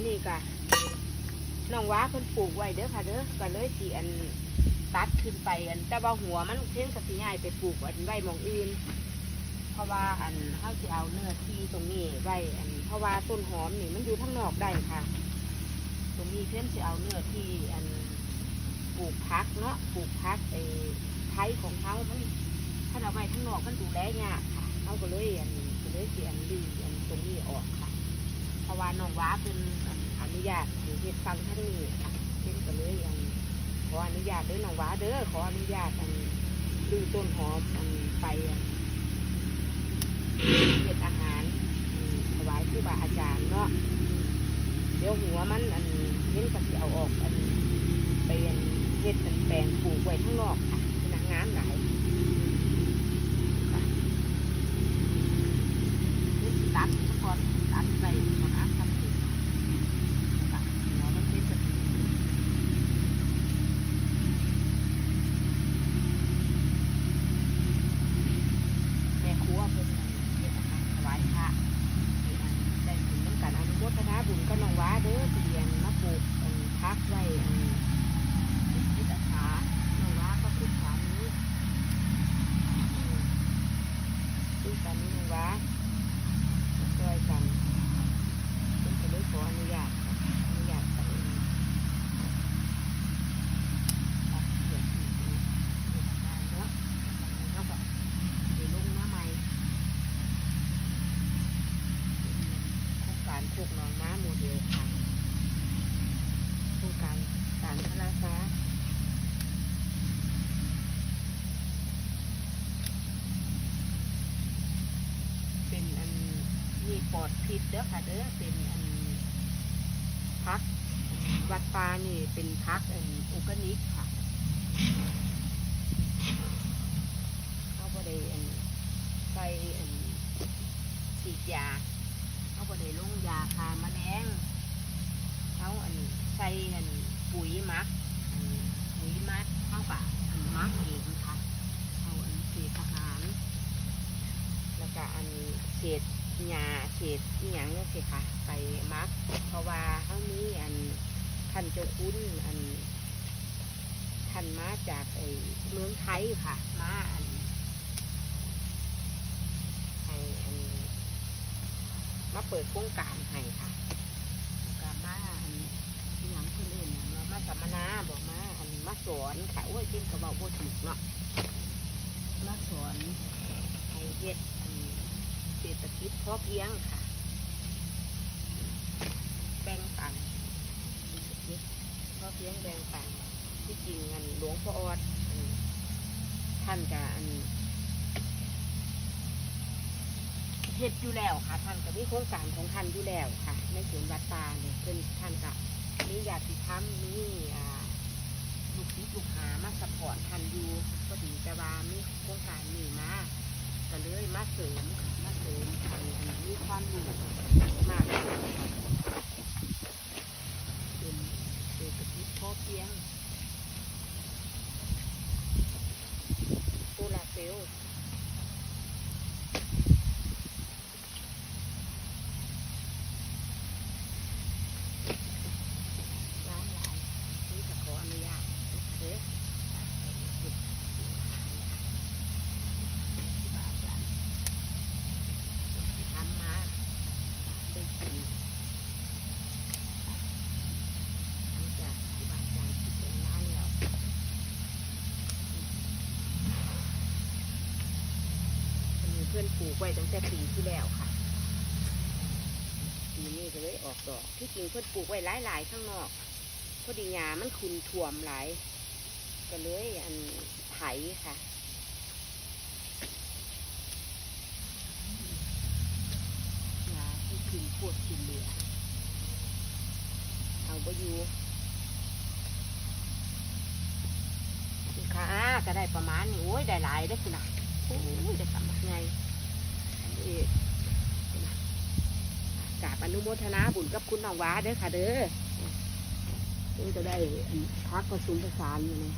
นนี้ก็น้องว้าเพิ่นปลูกไว้เด้อค่ะเด้อก็เลยสิอันตัดขึ้นไปอันแต่ว่าหัวมันเพิ่นก็สิย้ายไปปลูกอันไว้มองอื่น เพราะว่าอันเฮาสิเอาเนื้อที่ตรงนี้ไว้อัน เพราะว่าต้นหอมนี่มันอยู่ข้างนอกได้ค่ะ ตรงนี้เพิ่นสิเอาเนื้อที่อันปลูกพักเนาะปลูกพักไอ้ไทยของเขามันถ้าเอาไว้ข้างนอกมันดูแลยากค่ะเขาก็เลยอันก็เลยสิอันดื้ออันตรงนี้ออก ราะว่าน้องว้าเป็นอนุญาตหรือเหตุฟังท่านนี้เช่นก็เลยอันขออนุญาตเด้อน้องว้าเด้อขออนุญาตอันดื้อต้นหอมอันไปเฮ็ดอาหารถวายครูบาอาจารย์เนาะเดี๋ยวหัวมันอันเห็นก็สิเอาออกอันไปอันเฮ็ดเป็นแปลงปลูกไว้ข้างนอกค่ะเป็นงามหลายค่ะเดี๋ยวสิตัดเฉพาะตัดไปก่อนนะทำปลูกค่ะหัวมันเป็นแบบนี้แม่ครัวเพิ่นอันเฮ็ดอาหารถวายพระ ได้บุญน้ำกันอนุโมทนาบุญก็น้องว้าเด้อที่เรียนมาปลูกอันพักไว้อันจิตอาสาน้องว้าก็ขึ้นสานี้ขึ้นสานี้น้องว้าช่วยกันเป็นก็เลยขออนุญาตค่ะอนุญาตไปเองครับเดี๋ยวที่นี่เฮ็ดงานเนาะแล้วก็เดี๋ยวลงมาใหม่ โครง การพวกนองม้าโมเดลค่ะโครงการสารพระฟ้าเป็นอันมีปอดพิษเด้อค่ะเด้อเป็นอันพักวัดปลานี่เป็นพักอันออร์แกนิกค่ะเขาบ่ได้อันใส่อันฉีดยา เขาบ่ได้ลงยาฆ่าแมลงเขาอันใส่ อันปุ๋ยมักอันปุ๋ยมักเขาปะอันหมักเองค่ะเอาอันเศษอาหารแล้วก็อันเศษหญ้าเศษอหย่างเนี่ยสิค่ะไปมัก เพราะว่าเขามีอันท่านเจ้าคุณอันท่านมาจากไอ้เมืองไทยค่ะมาอันให้อันมาเปิดโครงการให้ค่ะกามาอัน อย่างคนอื่นน่ะมามาสัมมนาบอกมาอันมาสอนค่ะโอ้ยจริงก็บอกว่าถูกเนาะมาสอนให้เฮ็ดอันเศรษฐกิจพอเพียงค่ะแบ่งปันเศรษฐกิจพอเพียงแบ่งปันที่จริงอันหลวงพ่อออดอันท่านจะอันเฮ็ดอยู่แล้วค่ะ ท่านก็มีโครงการของท่านอยู่แล้วค่ะในสวนวัดตาเนี่ยเพิ่นท่านก็ มีญาติธรรมมีลูกศิษย์ลูกหามาสปอร์ตท่านอยู่ก็ดีแต่ว่ามีโครงการนี้มาก็เลยมาเสริมมาเสริมทานอันมีความรู้มากขึ้นเศรษฐกิจพอเพียงโซลาร์เซลล์ ร้านหลายนี่จะขออนุญาตเด้ทำมาได้กินหลังจากที่บาดจารย์คิดเป็นร้านแล้วมี เพื่อนปลูกไว้ตั้งแต่ปีที่แล้วค่ะปีนี้ก็เลยออกดอกที่จริงเพื่อนปลูกไว้หลายๆข้างนอกพอดีหญ้ามันคุนท่วมหลายก็เลยอันไถค่ะหญ้าที่คุนปวดคุนเหลือเอาไปอยู่ค่ะก็ได้ประมาณนี้โอ้ยได้หลายได้อคุณนะโอ้ยจะทำยังไงนี่กาบอนุโมทนาบุญกับคุณน้องว้าเด้อค่ะเด้อจะได้พักประชุมประสานอยู่เนี่ย